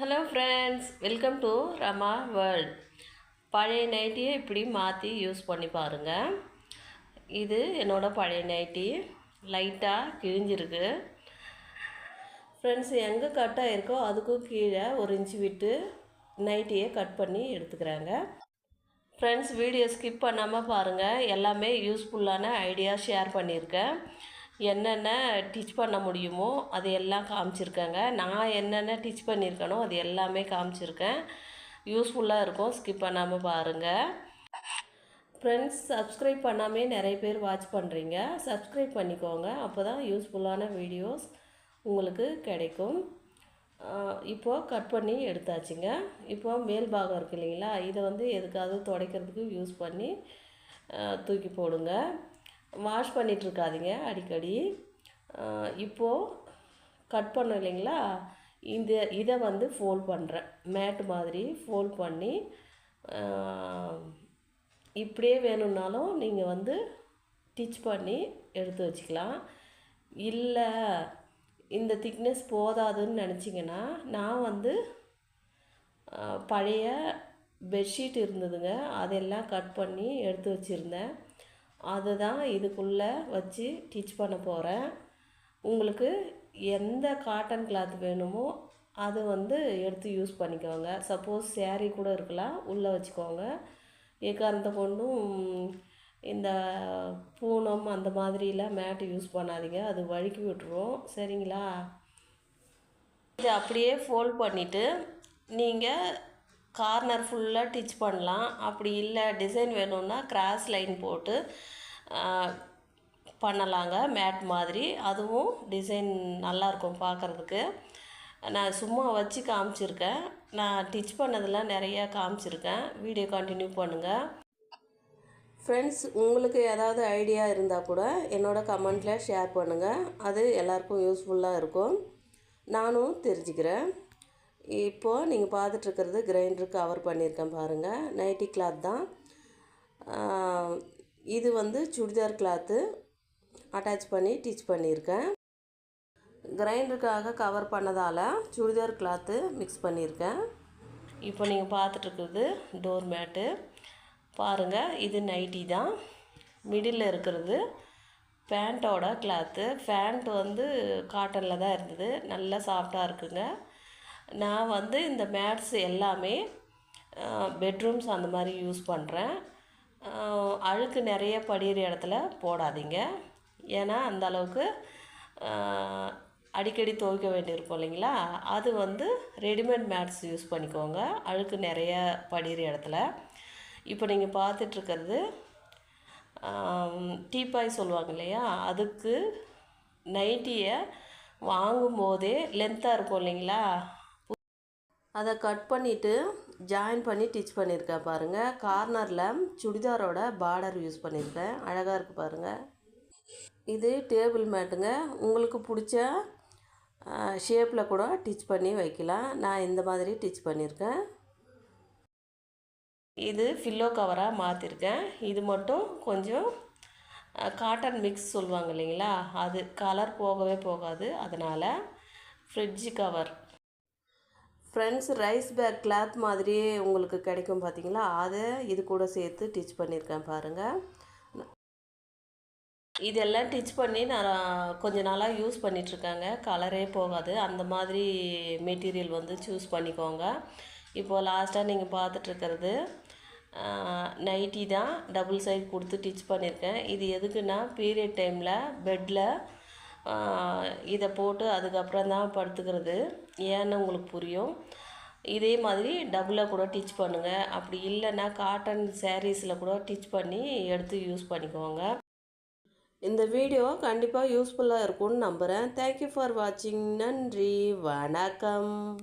Hello friends welcome to Rama world பழைய நைட்டியை இப்படி மாற்றி யூஸ் பண்ணி பாருங்கள் இது என்னோடய பழைய நைட்டி லைட்டாக கிழிஞ்சிருக்கு. ஃப்ரெண்ட்ஸ் எங்கே கட்டாக இருக்கோ அதுக்கும் கீழே ஒரு இன்ச்சு விட்டு நைட்டியை கட் பண்ணி எடுத்துக்கிறாங்க. ஃப்ரெண்ட்ஸ் வீடியோ ஸ்கிப் பண்ணாமல் பாருங்கள் எல்லாமே யூஸ்ஃபுல்லான ஐடியா ஷேர் பண்ணியிருக்கேன். என்னென்ன டிச் பண்ண முடியுமோ அது எல்லாம் காமிச்சிருக்கேங்க. நான் என்னென்ன டிச் பண்ணியிருக்கேனோ அது எல்லாமே காமிச்சிருக்கேன். யூஸ்ஃபுல்லாக இருக்கும். ஸ்கிப் பண்ணாமல் பாருங்கள் ஃப்ரெண்ட்ஸ் சப்ஸ்கிரைப் பண்ணாமே நிறைய பேர் வாட்ச் பண்ணுறீங்க சப்ஸ்கிரைப் பண்ணிக்கோங்க. அப்போ தான் யூஸ்ஃபுல்லான வீடியோஸ் உங்களுக்கு கிடைக்கும். இப்போது கட் பண்ணி எடுத்தாச்சுங்க. இப்போ மேல் பாகம் இருக்கு இல்லைங்களா? இதை வந்து எதுக்காவது துடைக்கிறதுக்கு யூஸ் பண்ணி தூக்கி போடுங்க. வாஷ் பண்ணிகிட்ருக்காதீங்க அடிக்கடி. இப்போது கட் பண்ணோம் இல்லைங்களா? இந்த இதை வந்து ஃபோல்ட் பண்ணுறேன் மேட் மாதிரி ஃபோல்ட் பண்ணி இப்படியே வேணும்னாலும் நீங்கள் வந்து டிச் பண்ணி எடுத்து வச்சுக்கலாம். இல்லை இந்த திக்னஸ் போதாதுன்னு நினச்சிங்கன்னா நான் வந்து பழைய பெட்ஷீட் இருந்ததுங்க. அதெல்லாம் கட் பண்ணி எடுத்து வச்சுருந்தேன். அதை தான் இதுக்குள்ளே வச்சு டிச் பண்ண போகிறேன் உங்களுக்கு எந்த காட்டன் கிளாத் வேணுமோ அது வந்து எடுத்து யூஸ் பண்ணிக்கோங்க. சப்போஸ் சேரீ கூட இருக்கலாம் உள்ளே வச்சுக்கோங்க. ஏக்காரத்தை கொண்டும் இந்த பூனம் அந்த மாதிரிலாம் மேட்டு யூஸ் பண்ணாதீங்க. அது வழுக்கி விட்டுரும். சரிங்களா? இதை அப்படியே ஃபோல்ட் பண்ணிவிட்டு நீங்கள் கார்னர் ஃபுல்லாக டிச் பண்ணலாம். அப்படி இல்லை டிசைன் வேணும்னா கிராஸ் லைன் போட்டு பண்ணலாங்க மேட் மாதிரி. அதுவும் டிசைன் நல்லாயிருக்கும் பார்க்குறதுக்கு. நான் சும்மா வச்சு காமிச்சிருக்கேன். நான் டிச் பண்ணதெல்லாம் நிறையா காமிச்சிருக்கேன். வீடியோ கண்டினியூ பண்ணுங்கள் ஃப்ரெண்ட்ஸ் உங்களுக்கு ஏதாவது ஐடியா இருந்தால் கூட என்னோடய கமெண்ட்டில் ஷேர் பண்ணுங்கள் அது எல்லாருக்கும் யூஸ்ஃபுல்லாக இருக்கும். நானும் தெரிஞ்சுக்கிறேன். இப்போது நீங்கள் பார்த்துட்ருக்கிறது கிரைண்டருக்கு கவர் பண்ணியிருக்கேன் பாருங்கள் நைட்டி கிளாத் தான். இது வந்து சுடிதார் கிளாத்து அட்டாச் பண்ணி டிச் பண்ணியிருக்கேன். கிரைண்டருக்காக கவர் பண்ணதால் சுடிதார் கிளாத்து மிக்ஸ் பண்ணியிருக்கேன். இப்போ நீங்கள் பார்த்துட்ருக்குறது டோர் மேட்டு பாருங்கள் இது நைட்டி தான். மிடில் இருக்கிறது பேண்ட்டோட கிளாத்து பேண்ட் வந்து காட்டனில் தான் இருந்தது. நல்லா சாஃப்டாக இருக்குங்க. நான் வந்து இந்த மேட்ஸ் எல்லாமே பெட்ரூம்ஸ் அந்த மாதிரி யூஸ் பண்ணுறேன் அழுக்கு நிறைய படிகிற இடத்துல போடாதீங்க. ஏன்னா அந்த அளவுக்கு அடிக்கடி துவைக்க வேண்டியிருக்கும் இல்லைங்களா? அது வந்து ரெடிமேட் மேட்ஸ் யூஸ் பண்ணிக்கோங்க. அழுக்கு நிறைய படிகிற இடத்துல. இப்போ நீங்கள் பார்த்துட்ருக்கிறது டீப்பாய் சொல்லுவாங்க இல்லையா? அதுக்கு நைட்டியை வாங்கும்போதே லென்த்தாக இருக்கும் இல்லைங்களா? அதை கட் பண்ணிவிட்டு ஜாயின் பண்ணி டிச் பண்ணியிருக்கேன் பாருங்கள் கார்னரில் சுடிதாரோட பார்டர் யூஸ் பண்ணியிருக்கேன். அழகாக இருக்குது பாருங்கள் இது டேபிள் மேட்டுங்க உங்களுக்கு பிடிச்ச ஷேப்பில் கூட டிச் பண்ணி வைக்கலாம். நான் இந்த மாதிரி டிச் பண்ணியிருக்கேன். இது ஃபில்லோ கவராக மாற்றிருக்கேன் இது மட்டும் கொஞ்சம் காட்டன் மிக்ஸ் சொல்லுவாங்க இல்லைங்களா? அது கலர் போகவே போகாது. அதனால் fridge cover friends rice bag cloth மாதிரியே உங்களுக்கு கிடைக்கும் பார்த்தீங்களா? அதை இது கூட சேர்த்து டிச் பண்ணியிருக்கேன் பாருங்கள் இதெல்லாம் டிச் பண்ணி நான் கொஞ்ச நாளாக யூஸ் பண்ணிகிட்ருக்காங்க கலரே போகாது. அந்த மாதிரி மெட்டீரியல் வந்து சூஸ் பண்ணிக்கோங்க. இப்போது லாஸ்ட்டாக நீங்கள் பார்த்துட்ருக்கிறது நைட்டி தான். டபுள் சைட் கொடுத்து டிச் பண்ணியிருக்கேன். இது எதுக்குன்னா பீரியட் டைமில் பெட்டில் இதை போட்டு அதுக்கப்புறம் தான் படுத்துக்கிறது. ஏன்னு உங்களுக்கு புரியும். இதே மாதிரி டபுளாக கூட டிச் பண்ணுங்கள் அப்படி இல்லைன்னா காட்டன் சாரீஸில் கூட டிச் பண்ணி எடுத்து யூஸ் பண்ணிக்கோங்க. இந்த வீடியோ கண்டிப்பாக யூஸ்ஃபுல்லாக இருக்கும்னு நம்புகிறேன் தேங்க்யூ ஃபார் வாட்சிங் நன்றி. வணக்கம்.